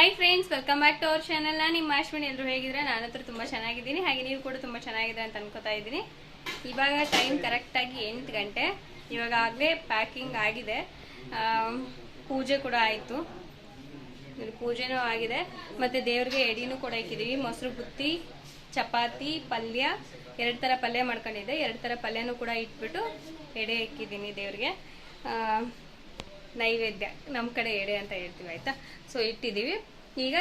Hi friends welcome back to our channel ನಾನು ನಿಮ್ಮ ಅಶ್ವಿನಿ. ಎಲ್ಲರೂ ಹೇಗಿದ್ರೆ ನಾನು ಹತ್ರ ತುಂಬ ಚೆನ್ನಾಗಿದ್ದೀನಿ. ಹಾಗೆ ನೀವು ಕೂಡ ತುಂಬ ಚೆನ್ನಾಗಿದೆ ಅಂತ ಅನ್ಕೋತಾ ಇದ್ದೀನಿ. ಇವಾಗ ಟೈಮ್ ಕರೆಕ್ಟಾಗಿ ಎಂಟು ಗಂಟೆ. ಇವಾಗ ಆಗಲೇ ಪ್ಯಾಕಿಂಗ್ ಆಗಿದೆ. ಪೂಜೆ ಕೂಡ ಆಯಿತು. ಪೂಜೆನೂ ಆಗಿದೆ. ಮತ್ತು ದೇವ್ರಿಗೆ ಎಡಿನೂ ಕೂಡ ಇಕ್ಕಿದ್ದೀವಿ ಮೊಸರು ಬುತ್ತಿ, ಚಪಾತಿ, ಪಲ್ಯ. ಎರಡು ಥರ ಪಲ್ಯ ಮಾಡ್ಕೊಂಡಿದ್ದೆ. ಎರಡು ಥರ ಪಲ್ಯನೂ ಕೂಡ ಇಟ್ಬಿಟ್ಟು ಎಡೆ ಇಕ್ಕಿದ್ದೀನಿ ದೇವ್ರಿಗೆ. ನೈವೇದ್ಯ ನಮ್ಮ ಕಡೆ ಎಡೆ ಅಂತ ಹೇಳ್ತೀವಿ, ಆಯ್ತಾ? ಸೊ ಇಟ್ಟಿದ್ದೀವಿ. ಈಗ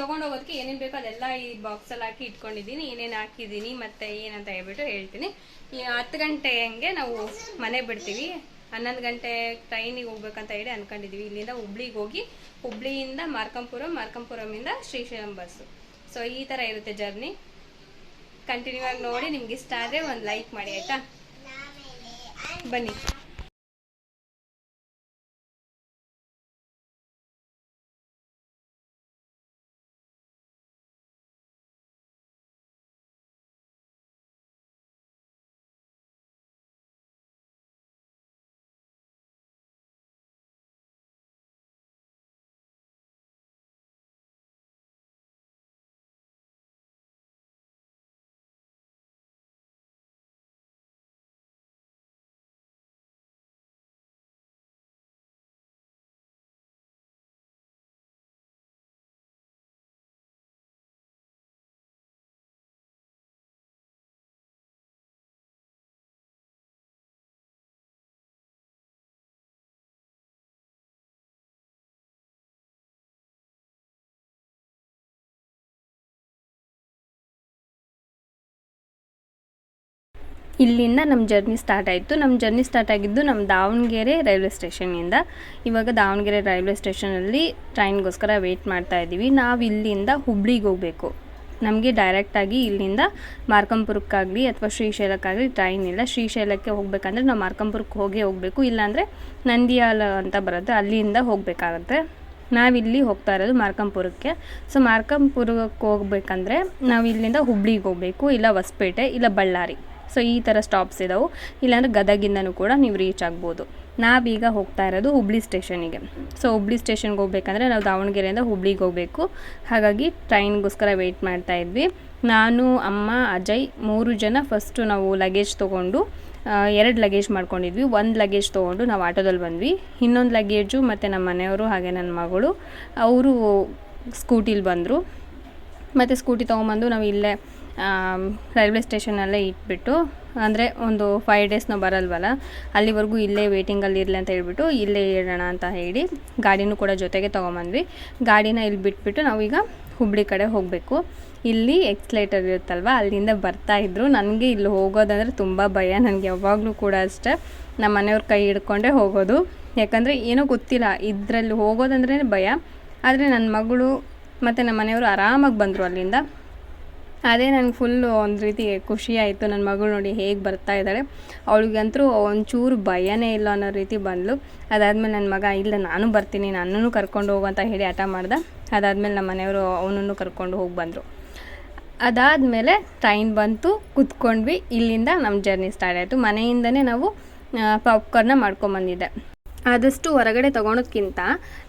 ತೊಗೊಂಡೋಗೋದಕ್ಕೆ ಏನೇನು ಬೇಕೋ ಅದೆಲ್ಲ ಈ ಬಾಕ್ಸಲ್ಲಿ ಹಾಕಿ ಇಟ್ಕೊಂಡಿದ್ದೀನಿ. ಏನೇನು ಹಾಕಿದ್ದೀನಿ, ಮತ್ತು ಏನಂತ ಹೇಳ್ಬಿಟ್ಟು ಹೇಳ್ತೀನಿ. ಈ ಹತ್ತು ಗಂಟೆ ಹಂಗೆ ನಾವು ಮನೆ ಬಿಡ್ತೀವಿ. ಹನ್ನೊಂದು ಗಂಟೆ ಟ್ರೈನಿಗೆ ಹೋಗ್ಬೇಕಂತ ಹೇಳಿ ಅಂದ್ಕೊಂಡಿದ್ದೀವಿ ಇಲ್ಲಿಂದ ಹುಬ್ಳಿಗೆ ಹೋಗಿ, ಹುಬ್ಳಿಯಿಂದ ಮಾರ್ಕಂಪುರಂ ಮಾರ್ಕಂಪುರಮಿಂದ ಶ್ರೀಶೈಲಂ ಬಸ್ಸು. ಸೊ ಈ ಥರ ಇರುತ್ತೆ ಜರ್ನಿ. ಕಂಟಿನ್ಯೂ ಆಗಿ ನೋಡಿ, ನಿಮ್ಗೆ ಇಷ್ಟ ಆದರೆ ಒಂದು ಲೈಕ್ ಮಾಡಿ, ಆಯಿತಾ? ಬನ್ನಿ. ಇಲ್ಲಿಂದ ನಮ್ಮ ಜರ್ನಿ ಸ್ಟಾರ್ಟ್ ಆಯಿತು. ನಮ್ಮ ಜರ್ನಿ ಸ್ಟಾರ್ಟ್ ಆಗಿದ್ದು ನಮ್ಮ ದಾವಣಗೆರೆ ರೈಲ್ವೆ ಸ್ಟೇಷನ್ನಿಂದ. ಇವಾಗ ದಾವಣಗೆರೆ ರೈಲ್ವೆ ಸ್ಟೇಷನಲ್ಲಿ ಟ್ರೈನ್ಗೋಸ್ಕರ ವೆಯ್ಟ್ ಮಾಡ್ತಾ ಇದ್ದೀವಿ. ನಾವು ಇಲ್ಲಿಂದ ಹುಬ್ಳಿಗೆ ಹೋಗಬೇಕು. ನಮಗೆ ಡೈರೆಕ್ಟಾಗಿ ಇಲ್ಲಿಂದ ಮಾರ್ಕಂಪುರಕ್ಕಾಗಲಿ ಅಥವಾ ಶ್ರೀಶೈಲಕ್ಕಾಗಲಿ ಟ್ರೈನ್ ಇಲ್ಲ. ಶ್ರೀಶೈಲಕ್ಕೆ ಹೋಗಬೇಕಂದ್ರೆ ನಾವು ಮಾರ್ಕಂಪುರಕ್ಕೆ ಹೋಗೇ ಹೋಗಬೇಕು. ಇಲ್ಲಾಂದರೆ ನಂದಿಯಾಲ ಅಂತ ಬರುತ್ತೆ. ಅಲ್ಲಿಂದ ಹೋಗಬೇಕಾಗತ್ತೆ. ನಾವಿಲ್ಲಿ ಹೋಗ್ತಾ ಇರೋದು ಮಾರ್ಕಂಪುರಕ್ಕೆ. ಸೊ ಮಾರ್ಕಂಪುರಕ್ಕೆ ಹೋಗ್ಬೇಕಂದ್ರೆ ನಾವು ಇಲ್ಲಿಂದ ಹುಬ್ಳಿಗೆ ಹೋಗಬೇಕು. ಇಲ್ಲ ಹೊಸಪೇಟೆ, ಇಲ್ಲ ಬಳ್ಳಾರಿ. ಸೊ ಈ ಥರ ಸ್ಟಾಪ್ಸ್ ಇದಾವೆ. ಇಲ್ಲಾಂದರೆ ಗದಗಿಂದನೂ ಕೂಡ ನೀವು ರೀಚ್ ಆಗ್ಬೋದು. ನಾವೀಗ ಹೋಗ್ತಾ ಇರೋದು ಹುಬ್ಳಿ ಸ್ಟೇಷನಿಗೆ ಸೊ ಹುಬ್ಳಿ ಸ್ಟೇಷನ್ಗೆ ಹೋಗ್ಬೇಕಂದ್ರೆ ನಾವು ದಾವಣಗೆರೆಯಿಂದ ಹುಬ್ಳಿಗೆ ಹೋಗಬೇಕು. ಹಾಗಾಗಿ ಟ್ರೈನ್ಗೋಸ್ಕರ ವೆಯ್ಟ್ ಮಾಡ್ತಾ ಇದ್ವಿ. ನಾನು, ಅಮ್ಮ, ಅಜಯ್ ಮೂರು ಜನ ಫಸ್ಟು ನಾವು ಲಗೇಜ್ ತೊಗೊಂಡು ಎರಡು ಲಗೇಜ್ ಮಾಡ್ಕೊಂಡಿದ್ವಿ. ಒಂದು ಲಗೇಜ್ ತೊಗೊಂಡು ನಾವು ಆಟೋದಲ್ಲಿ ಬಂದ್ವಿ. ಇನ್ನೊಂದು ಲಗೇಜು ಮತ್ತು ನಮ್ಮ ಮನೆಯವರು ಹಾಗೆ ನನ್ನ ಮಗಳು, ಅವರು ಸ್ಕೂಟಿಲಿ ಬಂದರು. ಮತ್ತು ಸ್ಕೂಟಿ ತೊಗೊಂಬಂದು ನಾವು ಇಲ್ಲೇ ರೈಲ್ವೆ ಸ್ಟೇಷನಲ್ಲೇ ಇಟ್ಬಿಟ್ಟು, ಅಂದರೆ ಒಂದು ಫೈವ್ ಡೇಸ್ ನಾವು ಬರಲ್ವಲ್ಲ, ಅಲ್ಲಿವರೆಗೂ ಇಲ್ಲೇ ವೇಟಿಂಗಲ್ಲಿ ಇರಲಿ ಅಂತ ಹೇಳ್ಬಿಟ್ಟು ಇಲ್ಲೇ ಇರೋಣ ಅಂತ ಹೇಳಿ ಗಾಡಿನೂ ಕೂಡ ಜೊತೆಗೆ ತೊಗೊಂಬಂದ್ವಿ. ಗಾಡಿನ ಇಲ್ಲಿ ಬಿಟ್ಬಿಟ್ಟು ನಾವೀಗ ಹುಬ್ಳಿ ಕಡೆ ಹೋಗಬೇಕು. ಇಲ್ಲಿ ಎಕ್ಸ್ಲೇಟರ್ ಇರುತ್ತಲ್ವ, ಅಲ್ಲಿಂದ ಬರ್ತಾ ಇದ್ರು. ನನಗೆ ಇಲ್ಲಿ ಹೋಗೋದಂದ್ರೆ ತುಂಬ ಭಯ, ನನಗೆ ಯಾವಾಗಲೂ ಕೂಡ ಅಷ್ಟೇ. ನಮ್ಮ ಮನೆಯವ್ರ ಕೈ ಹಿಡ್ಕೊಂಡೇ ಹೋಗೋದು. ಯಾಕಂದರೆ ಏನೋ ಗೊತ್ತಿಲ್ಲ, ಇದರಲ್ಲಿ ಹೋಗೋದಂದ್ರೇ ಭಯ. ಆದರೆ ನನ್ನ ಮಗಳು ಮತ್ತು ನಮ್ಮ ಮನೆಯವರು ಆರಾಮಾಗಿ ಬಂದರು ಅಲ್ಲಿಂದ. ಅದೇ ನನಗೆ ಫುಲ್ಲು ಒಂದು ರೀತಿ ಖುಷಿ ಆಯಿತು. ನನ್ನ ಮಗಳು ನೋಡಿ ಹೇಗೆ ಬರ್ತಾ ಇದ್ದಾಳೆ. ಅವಳಿಗಂತರೂ ಒಂಚೂರು ಭಯನೇ ಇಲ್ಲ ಅನ್ನೋ ರೀತಿ ಬಂದಳು ಅದಾದಮೇಲೆ ನನ್ನ ಮಗ, ಇಲ್ಲ, ನಾನು ಬರ್ತೀನಿ, ನನ್ನನ್ನು ಕರ್ಕೊಂಡು ಹೋಗು ಅಂತ ಹೇಳಿ ಹಠ ಮಾಡ್ದೆ. ಅದಾದಮೇಲೆ ನಮ್ಮ ಮನೆಯವರು ಅವನನ್ನು ಕರ್ಕೊಂಡು ಹೋಗಿ ಬಂದರು. ಅದಾದಮೇಲೆ ಟ್ರೈನ್ ಬಂತು, ಕುತ್ಕೊಂಡ್ವಿ. ಇಲ್ಲಿಂದ ನಮ್ಮ ಜರ್ನಿ ಸ್ಟಾರ್ಟ್ ಆಯಿತು. ಮನೆಯಿಂದನೇ ನಾವು ಪಾಪ್ಕಾರ್ನ ಮಾಡ್ಕೊಂಬಂದಿದ್ದೆ ಆದಷ್ಟು ಹೊರಗಡೆ ತೊಗೊಳೋದ್ಕಿಂತ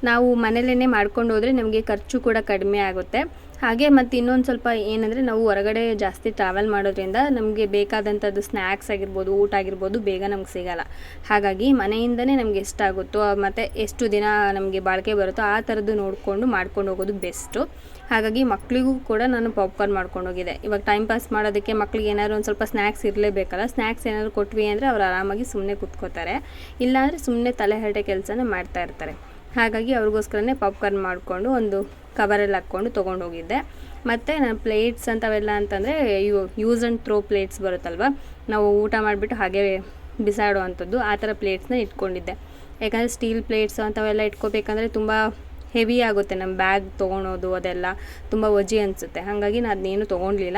ನಾವು ಮನೇಲೇ ಮಾಡ್ಕೊಂಡು ಹೋದರೆ ನಮಗೆ ಖರ್ಚು ಕೂಡ ಕಡಿಮೆ ಆಗುತ್ತೆ. ಹಾಗೆ ಮತ್ತು ಇನ್ನೊಂದು ಸ್ವಲ್ಪ ಏನಂದರೆ ನಾವು ಹೊರಗಡೆ ಜಾಸ್ತಿ ಟ್ರಾವೆಲ್ ಮಾಡೋದ್ರಿಂದ ನಮಗೆ ಬೇಕಾದಂಥದ್ದು ಸ್ನ್ಯಾಕ್ಸ್ ಆಗಿರ್ಬೋದು, ಊಟ ಆಗಿರ್ಬೋದು ಬೇಗ ನಮ್ಗೆ ಸಿಗಲ್ಲ. ಹಾಗಾಗಿ ಮನೆಯಿಂದನೇ ನಮಗೆ ಎಷ್ಟಾಗುತ್ತೋ ಮತ್ತು ಎಷ್ಟು ದಿನ ನಮಗೆ ಬಾಳಿಕೆ ಬರುತ್ತೋ ಆ ಥರದ್ದು ನೋಡಿಕೊಂಡು ಮಾಡ್ಕೊಂಡು ಹೋಗೋದು ಬೆಸ್ಟು ಹಾಗಾಗಿ ಮಕ್ಕಳಿಗೂ ಕೂಡ ನಾನು ಪಾಪ್ಕಾರ್ನ್ ಮಾಡ್ಕೊಂಡು ಹೋಗಿದ್ದೆ. ಇವಾಗ ಟೈಮ್ ಪಾಸ್ ಮಾಡೋದಕ್ಕೆ ಮಕ್ಳಿಗೆ ಏನಾದ್ರು ಒಂದು ಸ್ವಲ್ಪ ಸ್ನ್ಯಾಕ್ಸ್ ಇರಲೇಬೇಕಲ್ಲ ಸ್ನ್ಯಾಕ್ಸ್ ಏನಾದರೂ ಕೊಟ್ವಿ ಅಂದರೆ ಅವ್ರು ಆರಾಮಾಗಿ ಸುಮ್ಮನೆ ಕೂತ್ಕೋತಾರೆ. ಇಲ್ಲಾಂದರೆ ಸುಮ್ಮನೆ ತಲೆಹರಟೆ ಕೆಲಸನ ಮಾಡ್ತಾ ಇರ್ತಾರೆ. ಹಾಗಾಗಿ ಅವ್ರಿಗೋಸ್ಕರನೇ ಪಾಪ್ಕಾರ್ನ್ ಮಾಡಿಕೊಂಡು ಒಂದು ಕವರಲ್ಲಿ ಹಾಕ್ಕೊಂಡು ತೊಗೊಂಡು ಹೋಗಿದ್ದೆ ಮತ್ತು ನಾನು ಪ್ಲೇಟ್ಸ್ ಅಂಥವೆಲ್ಲ ಅಂತಂದರೆ you use and throw plates ಬರುತ್ತಲ್ವ? ನಾವು ಊಟ ಮಾಡಿಬಿಟ್ಟು ಹಾಗೆ ಬಿಸಾಡೋ ಅಂಥದ್ದು ಆ ಥರ ಪ್ಲೇಟ್ಸ್ನ ಇಟ್ಕೊಂಡಿದ್ದೆ. ಯಾಕಂದರೆ ಸ್ಟೀಲ್ ಪ್ಲೇಟ್ಸ್ ಅಂಥವೆಲ್ಲ ಇಟ್ಕೋಬೇಕಂದ್ರೆ ತುಂಬ ಹೆವಿ ಆಗುತ್ತೆ ನಮ್ಮ ಬ್ಯಾಗ್ ತೊಗೊಳೋದು ಅದೆಲ್ಲ. ತುಂಬ ಒಜಿ ಅನಿಸುತ್ತೆ. ಹಾಗಾಗಿ ನಾನು ಅದನ್ನೇನು ತೊಗೊಂಡಿಲ್ಲ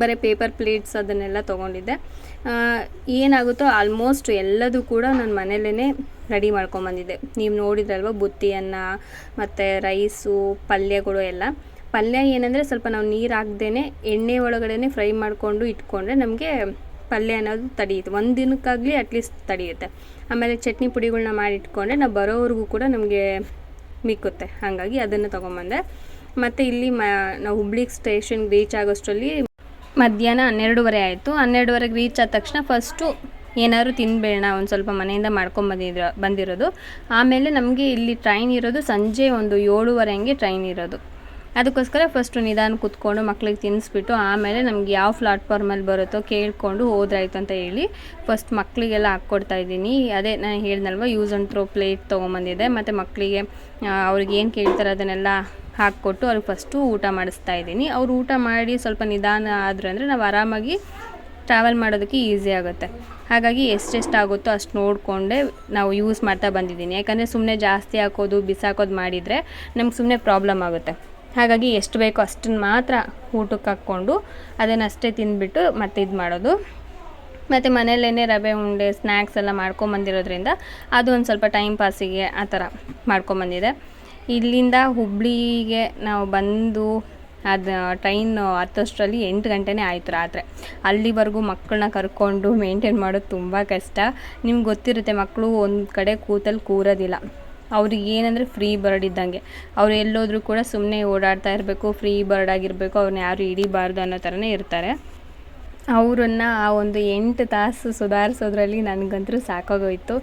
ಬರೀ ಪೇಪರ್ ಪ್ಲೇಟ್ಸ್ ಅದನ್ನೆಲ್ಲ ತೊಗೊಂಡಿದ್ದೆ. ಏನಾಗುತ್ತೋ ಆಲ್ಮೋಸ್ಟ್ ಎಲ್ಲದೂ ಕೂಡ ನಾನು ಮನೇಲೇ ರೆಡಿ ಮಾಡ್ಕೊಂಬಂದಿದ್ದೆ ನೀವು ನೋಡಿದ್ರಲ್ವ ಬುತ್ತಿಯನ್ನ, ಮತ್ತು ರೈಸು, ಪಲ್ಯಗಳು ಎಲ್ಲ. ಪಲ್ಯ ಏನಂದರೆ ಸ್ವಲ್ಪ ನಾವು ನೀರು ಹಾಕ್ದೇ ಎಣ್ಣೆ ಒಳಗಡೆ ಫ್ರೈ ಮಾಡಿಕೊಂಡು ಇಟ್ಕೊಂಡ್ರೆ ನಮಗೆ ಪಲ್ಯ ಅನ್ನೋದು ತಡೆಯುತ್ತೆ ಒಂದು ದಿನಕ್ಕಾಗಲಿ ಅಟ್ಲೀಸ್ಟ್ ತಡೆಯುತ್ತೆ. ಆಮೇಲೆ ಚಟ್ನಿ ಪುಡಿಗಳನ್ನ ಮಾಡಿ ಇಟ್ಕೊಂಡ್ರೆ ನಾವು ಬರೋವರೆಗೂ ಕೂಡ ನಮಗೆ ಮಿಕ್ಕುತ್ತೆ. ಹಾಗಾಗಿ ಅದನ್ನು ತೊಗೊಂಬಂದೆ. ಮತ್ತು ಇಲ್ಲಿ ಮ, ನಾವು ಹುಬ್ಳಿ ಸ್ಟೇಷನ್ಗೆ ರೀಚ್ ಆಗೋಷ್ಟರಲ್ಲಿ ಮಧ್ಯಾಹ್ನ ಹನ್ನೆರಡೂವರೆ ಆಯಿತು. ಹನ್ನೆರಡುವರೆಗೆ ರೀಚ್ ಆದ ತಕ್ಷಣ ಫಸ್ಟು ಏನಾದ್ರು ತಿನ್ಬೇಡ ಒಂದು ಸ್ವಲ್ಪ ಮನೆಯಿಂದ ಮಾಡ್ಕೊಂಬಂದಿದ್ರ ಬಂದಿರೋದು. ಆಮೇಲೆ ನಮಗೆ ಇಲ್ಲಿ ಟ್ರೈನ್ ಇರೋದು ಸಂಜೆ ಒಂದು ಏಳುವರೆ ಹಂಗೆ ಟ್ರೈನ್ ಇರೋದು. ಅದಕ್ಕೋಸ್ಕರ ಫಸ್ಟು ನಿಧಾನ ಕೂತ್ಕೊಂಡು ಮಕ್ಳಿಗೆ ತಿನ್ನಿಸ್ಬಿಟ್ಟು ಆಮೇಲೆ ನಮ್ಗೆ ಯಾವ ಪ್ಲಾಟ್ಫಾರ್ಮಲ್ಲಿ ಬರುತ್ತೋ ಕೇಳಿಕೊಂಡು ಹೋದ್ರಾಯ್ತು ಅಂತ ಹೇಳಿ ಫಸ್ಟ್ ಮಕ್ಕಳಿಗೆಲ್ಲ ಹಾಕ್ಕೊಡ್ತಾ ಇದ್ದೀನಿ. ಅದೇ ನಾನು ಹೇಳ್ದಲ್ವ ಯೂಸ್ ಆ್ಯಂಡ್ ಥ್ರೋ ಪ್ಲೇಟ್ ತೊಗೊಂಬಂದಿದೆ ಮತ್ತು ಮಕ್ಕಳಿಗೆ ಅವ್ರಿಗೆ ಏನು ಕೇಳ್ತಾರೆ ಅದನ್ನೆಲ್ಲ ಹಾಕ್ಕೊಟ್ಟು ಅವ್ರಿಗೆ ಫಸ್ಟು ಊಟ ಮಾಡಿಸ್ತಾ ಇದ್ದೀನಿ. ಅವ್ರು ಊಟ ಮಾಡಿ ಸ್ವಲ್ಪ ನಿಧಾನ ಆದ್ರೆ ಅಂದರೆ ನಾವು ಆರಾಮಾಗಿ ಟ್ರಾವೆಲ್ ಮಾಡೋದಕ್ಕೆ ಈಸಿ ಆಗುತ್ತೆ. ಹಾಗಾಗಿ ಎಷ್ಟೆಷ್ಟು ಆಗುತ್ತೋ ಅಷ್ಟು ನೋಡಿಕೊಂಡೆ ನಾವು ಯೂಸ್ ಮಾಡ್ತಾ ಬಂದಿದ್ದೀನಿ. ಯಾಕಂದರೆ ಸುಮ್ಮನೆ ಜಾಸ್ತಿ ಹಾಕೋದು ಬಿಸಾಕೋದು ಮಾಡಿದರೆ ನಮ್ಗೆ ಸುಮ್ಮನೆ ಪ್ರಾಬ್ಲಮ್ ಆಗುತ್ತೆ. ಹಾಗಾಗಿ ಎಷ್ಟು ಬೇಕೋ ಅಷ್ಟನ್ನು ಮಾತ್ರ ಊಟಕ್ಕೆ ಹಾಕ್ಕೊಂಡು ಅದನ್ನಷ್ಟೇ ತಿಂದುಬಿಟ್ಟು ಮತ್ತೆ ಇದು ಮಾಡೋದು. ಮತ್ತು ಮನೆಯಲ್ಲೇ ರವೆ, ಉಂಡೆ ಸ್ನ್ಯಾಕ್ಸ್ ಎಲ್ಲ ಮಾಡ್ಕೊಂಬಂದಿರೋದ್ರಿಂದ ಅದು ಒಂದು ಸ್ವಲ್ಪ ಟೈಮ್ ಪಾಸಿಗೆ ಆ ಥರ ಮಾಡ್ಕೊಂಬಂದಿದೆ ಇಲ್ಲಿಂದ ಹುಬ್ಳಿಗೆ ನಾವು ಬಂದು ಅದು ಟ್ರೈನ್ ಹತ್ತೋಷ್ಟರಲ್ಲಿ ಎಂಟು ಗಂಟೆನೇ ಆಯಿತು ರಾತ್ರಿ. ಅಲ್ಲಿವರೆಗೂ ಮಕ್ಕಳನ್ನ ಕರ್ಕೊಂಡು ಮೇಂಟೈನ್ ಮಾಡೋದು ತುಂಬ ಕಷ್ಟ. ನಿಮ್ಗೆ ಗೊತ್ತಿರುತ್ತೆ ಮಕ್ಕಳು ಒಂದು ಕಡೆ ಕೂತಲ್ಲಿ ಕೂರೋದಿಲ್ಲ. ಅವ್ರಿಗೆ ಏನಂದರೆ ಫ್ರೀ ಬರ್ಡ್ ಇದ್ದಂಗೆ. ಅವ್ರು ಎಲ್ಲೋದ್ರೂ ಕೂಡ ಸುಮ್ಮನೆ ಓಡಾಡ್ತಾ ಇರಬೇಕು ಫ್ರೀ ಬರ್ಡ್ ಆಗಿರಬೇಕು ಅವ್ರನ್ನ ಯಾರು ಹಿಡಿಬಾರ್ದು ಅನ್ನೋ ಥರನೇ ಇರ್ತಾರೆ. ಅವರನ್ನು ಆ ಒಂದು ಎಂಟು ತಾಸು ಸುಧಾರಿಸೋದ್ರಲ್ಲಿ ನನಗಂತೂ ಸಾಕಾಗೋಯ್ತು.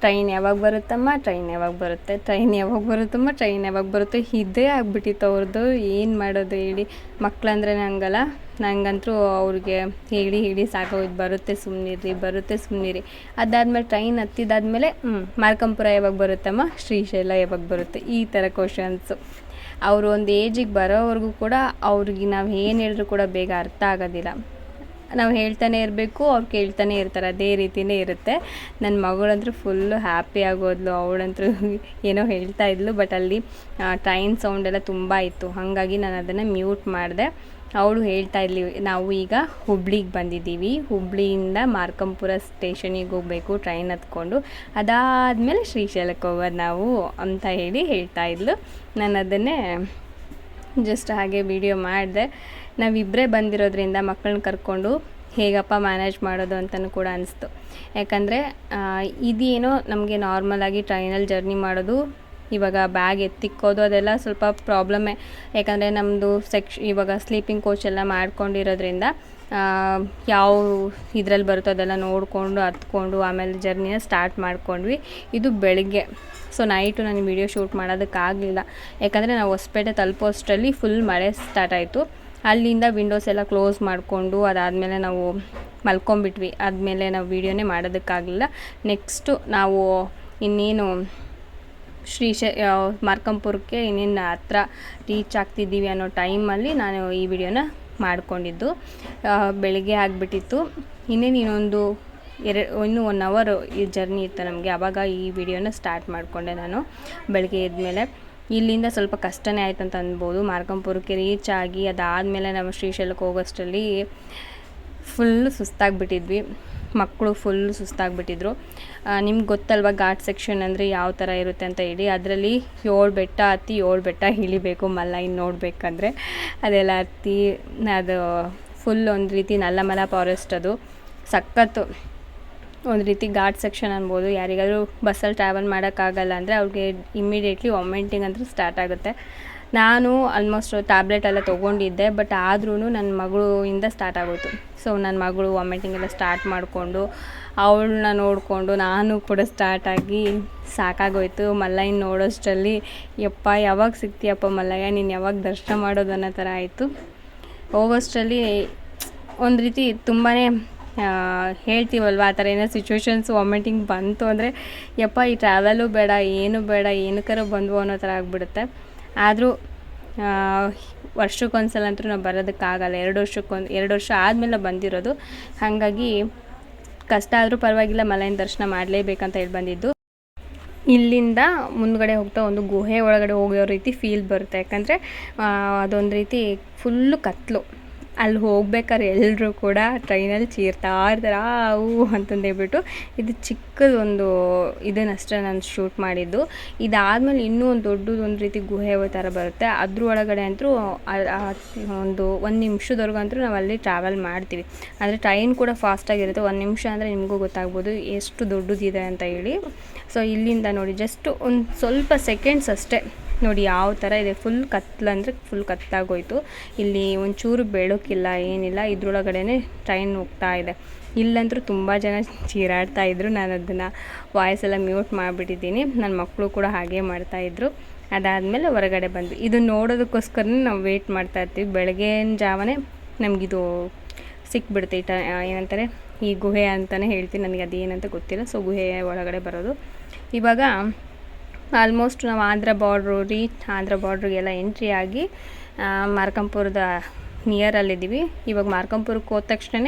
ಟ್ರೈನ್ ಯಾವಾಗ ಬರುತ್ತಮ್ಮ? ಟ್ರೈನ್ ಯಾವಾಗ ಬರುತ್ತೆ? ಟ್ರೈನ್ ಯಾವಾಗ ಬರುತ್ತಮ್ಮ? ಟ್ರೈನ್ ಯಾವಾಗ ಬರುತ್ತೆ? ಇದೇ ಆಗ್ಬಿಟ್ಟಿತ್ತು ಅವ್ರದ್ದು ಏನು ಮಾಡೋದು ಹೇಳಿ. ಮಕ್ಕಳಂದ್ರೆ ನಂಗಲ್ಲ. ನನಗಂತೂ ಅವ್ರಿಗೆ ಹೇಳಿ ಹೇಳಿ ಸಾಕೋಯ್ತು ಬರುತ್ತೆ ಸುಮ್ಮನಿರಿ ಬರುತ್ತೆ ಸುಮ್ಮನಿರಿ ಅದಾದಮೇಲೆ ಟ್ರೈನ್ ಹತ್ತಿದಾದ್ಮೇಲೆ ಹ್ಞೂ ಮಾರ್ಕಂಪುರ ಯಾವಾಗ ಬರುತ್ತಮ್ಮ? ಶ್ರೀಶೈಲ ಯಾವಾಗ ಬರುತ್ತೆ? ಈ ಥರ ಕ್ವಶನ್ಸು ಅವರು ಒಂದು ಏಜಿಗೆ ಬರೋವರೆಗೂ ಕೂಡ ಅವ್ರಿಗೆ ನಾವು ಏನು ಹೇಳಿದ್ರು ಕೂಡ ಬೇಗ ಅರ್ಥ ಆಗೋದಿಲ್ಲ. ನಾವು ಹೇಳ್ತಾನೆ ಇರಬೇಕು, ಅವ್ರು ಕೇಳ್ತಾನೆ ಇರ್ತಾರೆ, ಅದೇ ರೀತಿಯೇ ಇರುತ್ತೆ. ನನ್ನ ಮಗಳಂತೂ ಫುಲ್ಲು ಹ್ಯಾಪಿ ಆಗೋದ್ಲು ಅವಳಂತೂ ಏನೋ ಹೇಳ್ತಾ ಇದ್ಲು ಬಟ್ ಅಲ್ಲಿ ಟ್ರೈನ್ ಸೌಂಡೆಲ್ಲ ತುಂಬ ಇತ್ತು. ಹಾಗಾಗಿ ನಾನು ಅದನ್ನು ಮ್ಯೂಟ್ ಮಾಡಿದೆ. ಅವಳು ಹೇಳ್ತಾ ಇದ್ಲಿ, ನಾವು ಈಗ ಹುಬ್ಳಿಗೆ ಬಂದಿದ್ದೀವಿ. ಹುಬ್ಳಿಯಿಂದ ಮಾರ್ಕಂಪುರ ಸ್ಟೇಷನಿಗೆ ಹೋಗಬೇಕು ಟ್ರೈನ್ ಹತ್ಕೊಂಡು. ಅದಾದಮೇಲೆ ಶ್ರೀಶೈಲಕ್ಕೆ ಹೋಗೋದು ನಾವು ಅಂತ ಹೇಳಿ ಹೇಳ್ತಾ ಇದ್ಲು. ನಾನು ಅದನ್ನೇ ಜಸ್ಟ್ ಹಾಗೆ ವಿಡಿಯೋ ಮಾಡಿದೆ. ನಾವಿಬ್ಬರೇ ಬಂದಿರೋದ್ರಿಂದ ಮಕ್ಕಳನ್ನ ಕರ್ಕೊಂಡು ಹೇಗಪ್ಪ ಮ್ಯಾನೇಜ್ ಮಾಡೋದು ಅಂತಲೂ ಕೂಡ ಅನಿಸ್ತು. ಯಾಕಂದರೆ ಇದೇನೋ ನಮಗೆ ನಾರ್ಮಲಾಗಿ ಟ್ರೈನಲ್ಲಿ ಜರ್ನಿ ಮಾಡೋದು, ಇವಾಗ ಬ್ಯಾಗ್ ಎತ್ತಿಕ್ಕೋದು ಅದೆಲ್ಲ ಸ್ವಲ್ಪ ಪ್ರಾಬ್ಲಮ್ಮೇ ಯಾಕಂದರೆ ನಮ್ಮದು ಸೆಕ್ಷ ಇವಾಗ ಸ್ಲೀಪಿಂಗ್ ಕೋಚ್ ಎಲ್ಲ ಮಾಡ್ಕೊಂಡಿರೋದ್ರಿಂದ ಯಾವ ಇದ್ರಲ್ಲಿ ಬರುತ್ತೋ ಅದೆಲ್ಲ ನೋಡಿಕೊಂಡು ಹತ್ಕೊಂಡು ಆಮೇಲೆ ಜರ್ನಿನ ಸ್ಟಾರ್ಟ್ ಮಾಡ್ಕೊಂಡ್ವಿ. ಇದು ಬೆಳಗ್ಗೆ. ಸೊ ನೈಟು ನಾನು ವಿಡಿಯೋ ಶೂಟ್ ಮಾಡೋದಕ್ಕಾಗಲಿಲ್ಲ. ಯಾಕಂದರೆ ನಾವು ಹೊಸಪೇಟೆ ತಲುಪೋಷ್ಟರಲ್ಲಿ ಫುಲ್ ಮಳೆ ಸ್ಟಾರ್ಟ್ ಆಯಿತು. ಅಲ್ಲಿಂದ ವಿಂಡೋಸ್ ಎಲ್ಲ ಕ್ಲೋಸ್ ಮಾಡಿಕೊಂಡು ಅದಾದಮೇಲೆ ನಾವು ಮಲ್ಕೊಂಬಿಟ್ವಿ ಆದಮೇಲೆ ನಾವು ವೀಡಿಯೋನೇ ಮಾಡೋದಕ್ಕಾಗಲಿಲ್ಲ ನೆಕ್ಸ್ಟು ನಾವು ಇನ್ನೇನು ಶ್ರೀಶ ಮಾರ್ಕಂಪುರಕ್ಕೆ ಇನ್ನೇನು ಹತ್ರ ರೀಚ್ ಆಗ್ತಿದ್ದೀವಿ ಅನ್ನೋ ಟೈಮಲ್ಲಿ ನಾನು ಈ ವಿಡಿಯೋನ ಮಾಡಿಕೊಂಡಿದ್ದು. ಬೆಳಗ್ಗೆ ಆಗಿಬಿಟ್ಟಿತ್ತು. ಇನ್ನೇನು ಇನ್ನೊಂದು ಎರಡು ಇನ್ನೂ ಒನ್ ಅವರು ಈ ಜರ್ನಿ ಇತ್ತು ನಮಗೆ. ಆವಾಗ ಈ ವಿಡಿಯೋನ ಸ್ಟಾರ್ಟ್ ಮಾಡಿಕೊಂಡೆ ನಾನು ಬೆಳಗ್ಗೆ ಎದ್ಮೇಲೆ. ಇಲ್ಲಿಂದ ಸ್ವಲ್ಪ ಕಷ್ಟನೇ ಆಯ್ತು ಅಂತ ಅನ್ಬೋದು. ಮಾರ್ಕಂಪುರಕ್ಕೆ ರೀಚ್ ಆಗಿ ಅದಾದಮೇಲೆ ನಾವು ಶ್ರೀಶೈಲಕ್ಕೆ ಹೋಗೋಷ್ಟರಲ್ಲಿ ಫುಲ್ಲು ಸುಸ್ತಾಗಿಬಿಟ್ಟಿದ್ವಿ. ಮಕ್ಕಳು ಫುಲ್ ಸುಸ್ತಾಗಿಬಿಟ್ಟಿದ್ರು. ನಿಮ್ಗೆ ಗೊತ್ತಲ್ವ ಘಾಟ್ ಸೆಕ್ಷನ್ ಅಂದರೆ ಯಾವ ಥರ ಇರುತ್ತೆ ಅಂತ ಹೇಳಿ. ಅದರಲ್ಲಿ ಏಳು ಬೆಟ್ಟ ಹತ್ತಿ ಏಳು ಬೆಟ್ಟ ಇಳಿಬೇಕು ಮಲ್ಲೈನ್ ನೋಡಬೇಕಂದ್ರೆ. ಅದೆಲ್ಲ ಹತ್ತಿ, ಅದು ಫುಲ್ ಒಂದು ರೀತಿ ನಲ್ಲಮಲ ಫಾರೆಸ್ಟ್ ಅದು. ಸಖತ್ತು ಒಂದು ರೀತಿ ಘಾಟ್ ಸೆಕ್ಷನ್ ಅನ್ಬೋದು. ಯಾರಿಗಾದರೂ ಬಸ್ಸಲ್ಲಿ ಟ್ರಾವೆಲ್ ಮಾಡೋಕ್ಕಾಗಲ್ಲ ಅಂದರೆ ಅವ್ರಿಗೆ ಇಮ್ಮಿಡಿಯೇಟ್ಲಿ ವಾಮಿಟಿಂಗ್ ಅಂತ ಸ್ಟಾರ್ಟ್ ಆಗುತ್ತೆ. ನಾನು ಆಲ್ಮೋಸ್ಟ್ ಟ್ಯಾಬ್ಲೆಟ್ ಎಲ್ಲ ತೊಗೊಂಡಿದ್ದೆ ಬಟ್ ಆದ್ರೂ ನನ್ನ ಮಗಳಿಂದ ಸ್ಟಾರ್ಟ್ ಆಗೋಯ್ತು. ಸೊ ನನ್ನ ಮಗಳು ವಾಮಿಟಿಂಗ್ ಎಲ್ಲ ಸ್ಟಾರ್ಟ್ ಮಾಡಿಕೊಂಡು, ಅವಳನ್ನ ನೋಡಿಕೊಂಡು ನಾನು ಕೂಡ ಸ್ಟಾರ್ಟ್ ಆಗಿ ಸಾಕಾಗೋಯ್ತು. ಮಲ್ಲಯ್ಯ ನೋಡೋಷ್ಟರಲ್ಲಿ, ಯಪ್ಪ, ಯಾವಾಗ ಸಿಗ್ತೀಯಪ್ಪ ಮಲ್ಲಯ್ಯ? ನೀನು ಯಾವಾಗ ದರ್ಶನ ಮಾಡೋದು ಅನ್ನೋ ಥರ ಆಯಿತು. ಹೋಗೋಷ್ಟರಲ್ಲಿ ಒಂದು ರೀತಿ ತುಂಬಾ ಹೇಳ್ತೀವಲ್ವ? ಆ ಥರ ಏನೋ ಸಿಚುವೇಶನ್ಸ್ ವಾಮಿಟಿಂಗ್ ಬಂತು ಅಂದರೆ, ಯಪ್ಪ, ಈ ಟ್ರಾವೆಲು ಬೇಡ, ಏನು ಬೇಡ ಏನಕ್ಕಾರ ಬಂದ್ವು ಅನ್ನೋ ಥರ ಆಗಿಬಿಡುತ್ತೆ. ಆದರೂ ವರ್ಷಕ್ಕೊಂದ್ಸಲ ಅಂತೂ ನಾವು ಬರೋದಕ್ಕಾಗಲ್ಲ. ಎರಡು ವರ್ಷಕ್ಕೊಂದು, ಎರಡು ವರ್ಷ ಆದಮೇಲೆ ಬಂದಿರೋದು. ಹಾಗಾಗಿ, ಕಷ್ಟ ಆದರೂ ಪರವಾಗಿಲ್ಲ ಮಲೈನ ದರ್ಶನ ಮಾಡಲೇಬೇಕಂತ ಹೇಳಿ ಬಂದಿದ್ದು. ಇಲ್ಲಿಂದ ಮುಂದ್ಗಡೆ ಹೋಗ್ತಾ ಒಂದು ಗುಹೆ ಒಳಗಡೆ ಹೋಗೋ ರೀತಿ ಫೀಲ್ ಬರುತ್ತೆ. ಯಾಕಂದರೆ ಅದೊಂದು ರೀತಿ ಫುಲ್ಲು ಕತ್ತಲು ಅಲ್ಲಿ ಹೋಗ್ಬೇಕಾದ್ರೆ ಎಲ್ಲರೂ ಕೂಡ ಟ್ರೈನಲ್ಲಿ ಚೀರ್ತಾ ಇರ್ತಾರೆ, ಆ ಅವು ಅಂತಂದು ಹೇಳ್ಬಿಟ್ಟು ಇದು ಚಿಕ್ಕದೊಂದು ಇದನ್ನಷ್ಟೇ ನಾನು ಶೂಟ್ ಮಾಡಿದ್ದು. ಇದಾದಮೇಲೆ ಇನ್ನೂ ಒಂದು ದೊಡ್ಡದು ಒಂದು ರೀತಿ ಗುಹೆ ಥರ ಬರುತ್ತೆ. ಅದ್ರ ಒಳಗಡೆ ಅಂತೂ ಒಂದು ಒಂದು ನಿಮಿಷದವರೆಗೂ ಅಂತೂ ನಾವು ಅಲ್ಲಿ ಟ್ರಾವೆಲ್ ಮಾಡ್ತೀವಿ. ಆದರೆ ಟ್ರೈನ್ ಕೂಡ ಫಾಸ್ಟಾಗಿರುತ್ತೆ ಒಂದು ನಿಮಿಷ ಅಂದರೆ ನಿಮಗೂ ಗೊತ್ತಾಗ್ಬೋದು ಎಷ್ಟು ದೊಡ್ಡದಿದೆ ಅಂತ ಹೇಳಿ. ಸೊ ಇಲ್ಲಿಂದ ನೋಡಿ ಜಸ್ಟ್ ಒಂದು ಸ್ವಲ್ಪ ಸೆಕೆಂಡ್ಸ್ ಅಷ್ಟೇ ನೋಡಿ ಯಾವ ಥರ ಇದೆ. ಫುಲ್ ಕತ್ಲು ಅಂದರೆ ಫುಲ್ ಕತ್ತಾಗೋಯ್ತು. ಇಲ್ಲಿ ಒಂಚೂರು ಬೆಳಕಿಲ್ಲ ಏನಿಲ್ಲ ಇದ್ರೊಳಗಡೆ ಟ್ರೈನ್ ಹೋಗ್ತಾ ಇದೆ. ಇಲ್ಲಂತೂ ತುಂಬ ಜನ ಚೀರಾಡ್ತಾ ಇದ್ರು. ನಾನು ಅದನ್ನು ವಾಯ್ಸ್ ಎಲ್ಲ ಮ್ಯೂಟ್ ಮಾಡಿಬಿಟ್ಟಿದ್ದೀನಿ. ನನ್ನ ಮಕ್ಕಳು ಕೂಡ ಹಾಗೆ ಮಾಡ್ತಾಯಿದ್ರು ಅದಾದಮೇಲೆ ಹೊರಗಡೆ ಬಂದ್ವಿ. ಇದು ನೋಡೋದಕ್ಕೋಸ್ಕರನೇ ನಾವು ವೇಟ್ ಮಾಡ್ತಾ ಇರ್ತೀವಿ. ಬೆಳಗಿನ ಜಾವನೇ ನಮಗಿದು ಸಿಕ್ಬಿಡುತ್ತೆ ಈ ಟ ಏನಂತಾರೆ, ಈ ಗುಹೆ ಅಂತಲೇ ಹೇಳ್ತೀನಿ ನನಗೆ ಅದೇನಂತ ಗೊತ್ತಿಲ್ಲ. ಸೊ ಗುಹೆ ಒಳಗಡೆ ಬರೋದು. ಇವಾಗ ಆಲ್ಮೋಸ್ಟ್ ನಾವು ಆಂಧ್ರ ಬಾರ್ಡ್ರು ರೀಚ್ ಆಂಧ್ರ ಬಾರ್ಡ್ರಿಗೆಲ್ಲ ಎಂಟ್ರಿ ಆಗಿ ಮಾರ್ಕಂಪುರದ ನಿಯರಲ್ಲಿದ್ದೀವಿ ಇವಾಗ ಮಾರ್ಕಂಪುರಕ್ಕೆ ಹೋದ ತಕ್ಷಣ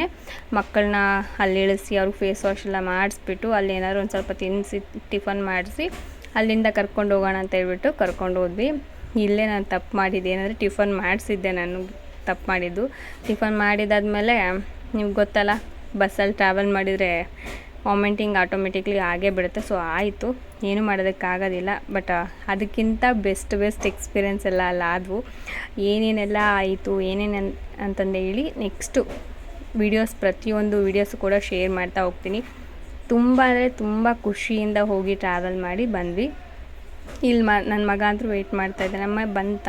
ಮಕ್ಕಳನ್ನ ಅಲ್ಲಿ ಇಳಿಸಿ ಅವ್ರಿಗೆ ಫೇಸ್ ವಾಶ್ ಎಲ್ಲ ಮಾಡಿಸ್ಬಿಟ್ಟು ಅಲ್ಲಿ ಏನಾದ್ರು ಒಂದು ಸ್ವಲ್ಪ ತಿನ್ನಿಸಿ ಟಿಫನ್ ಮಾಡಿಸಿ ಅಲ್ಲಿಂದ ಕರ್ಕೊಂಡು ಹೋಗೋಣ ಅಂತ ಹೇಳ್ಬಿಟ್ಟು ಕರ್ಕೊಂಡು ಹೋದ್ವಿ. ಇಲ್ಲೇ ನಾನು ತಪ್ಪು ಮಾಡಿದ್ದೆ. ಏನಂದರೆ ಟಿಫನ್ ಮಾಡಿಸಿದ್ದೆ ನಾನು, ತಪ್ಪು ಮಾಡಿದ್ದು. ಟಿಫನ್ ಮಾಡಿದಾದ್ಮೇಲೆ, ನಿಮ್ಗೆ ಗೊತ್ತಲ್ಲ, ಬಸ್ಸಲ್ಲಿ ಟ್ರಾವೆಲ್ ಮಾಡಿದರೆ ವಾಮಿಂಟಿಂಗ್ ಆಟೋಮೆಟಿಕ್ಲಿ ಆಗೇ ಬಿಡುತ್ತೆ. ಸೊ ಆಯಿತು. ಏನೂ ಮಾಡೋದಕ್ಕಾಗೋದಿಲ್ಲ. ಬಟ್ ಅದಕ್ಕಿಂತ ಬೆಸ್ಟ್ ಬೆಸ್ಟ್ ಎಕ್ಸ್ಪೀರಿಯೆನ್ಸ್ ಎಲ್ಲ ಅಲ್ಲ ಆದವು. ಏನೇನೆಲ್ಲ ಆಯಿತು, ಏನೇನು ಅಂತಂದು ಹೇಳಿ ನೆಕ್ಸ್ಟು ವಿಡಿಯೋಸ್ ಪ್ರತಿಯೊಂದು ವಿಡಿಯೋಸ್ ಕೂಡ ಶೇರ್ ಮಾಡ್ತಾ ಹೋಗ್ತೀನಿ. ತುಂಬ ಅಂದರೆ ತುಂಬ ಖುಷಿಯಿಂದ ಹೋಗಿ ಟ್ರಾವೆಲ್ ಮಾಡಿ ಬಂದ್ವಿ. ಇಲ್ಲಿ ಮ ನನ್ನ ಮಗ ಅಂತೂ ವೆಯ್ಟ್ ಮಾಡ್ತಾ ಇದ್ದೆ ನಮ್ಮ ಬಂತ.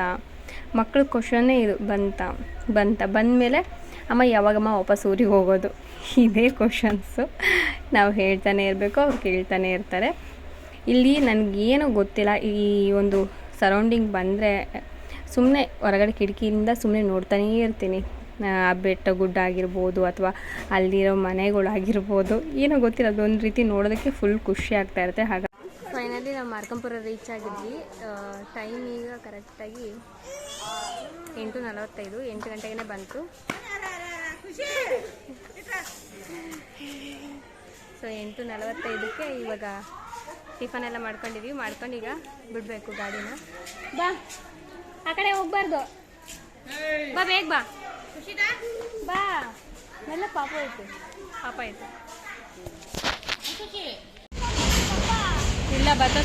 ಮಕ್ಳ ಕ್ವಶನ್ನೇ ಇದು, ಬಂತ. ಬಂತ. ಬಂದಮೇಲೆ ಅಮ್ಮ ಯಾವಾಗಮ್ಮ ವಾಪಸ್ ಊರಿಗೆ ಹೋಗೋದು. ಇದೇ ಕ್ವಶನ್ಸು ನಾವು ಹೇಳ್ತಾನೆ ಇರಬೇಕು, ಅವ್ರು ಕೇಳ್ತಾನೆ ಇರ್ತಾರೆ. ಇಲ್ಲಿ ನನಗೇನು ಗೊತ್ತಿಲ್ಲ, ಈ ಒಂದು ಸರೌಂಡಿಂಗ್ ಬಂದರೆ ಸುಮ್ಮನೆ ಹೊರಗಡೆ ಕಿಟಕಿಯಿಂದ ಸುಮ್ಮನೆ ನೋಡ್ತಾನೇ ಇರ್ತೀನಿ. ಆ, ಬೆಟ್ಟ ಗುಡ್ಡ ಆಗಿರ್ಬೋದು ಅಥವಾ ಅಲ್ಲಿರೋ ಮನೆಗಳಾಗಿರ್ಬೋದು ಏನೋ ಗೊತ್ತಿಲ್ಲ, ಅದೊಂದು ರೀತಿ ನೋಡೋದಕ್ಕೆ ಫುಲ್ ಖುಷಿ ಆಗ್ತಾ ಇರುತ್ತೆ. ಹಾಗಾಗಿ ಫೈನಲಿ ನಾವು ಮಾರ್ಕಂಪುರ ರೀಚ್ ಆಗಿದ್ವಿ. ಟೈಮ್ ಈಗ ಕರೆಕ್ಟಾಗಿ ಎಂಟು ನಲವತ್ತೈದು, ಎಂಟು ಗಂಟೆಗೆ ಬಂತು. ಸೊ ಎಂಟು ನಲವತ್ತೈದಕ್ಕೆ ಇವಾಗ ಟಿಫನ್ ಎಲ್ಲ ಮಾಡ್ಕೊಂಡಿದೀವಿ. ಮಾಡ್ಕೊಂಡು ಈಗ ಬಿಡಬೇಕು ಗಾಡಿನ. ಬಾ. ಆ ಕಡೆ ಹೋಗ್ಬಾರ್ದು. ಬಾ, ಬೇಗ ಬಾ. ಬಾ. ಎಲ್ಲ ಪಾಪ ಐತೆ ಪಾಪ ಐತೆ ಇಲ್ಲ ಬತ್ತ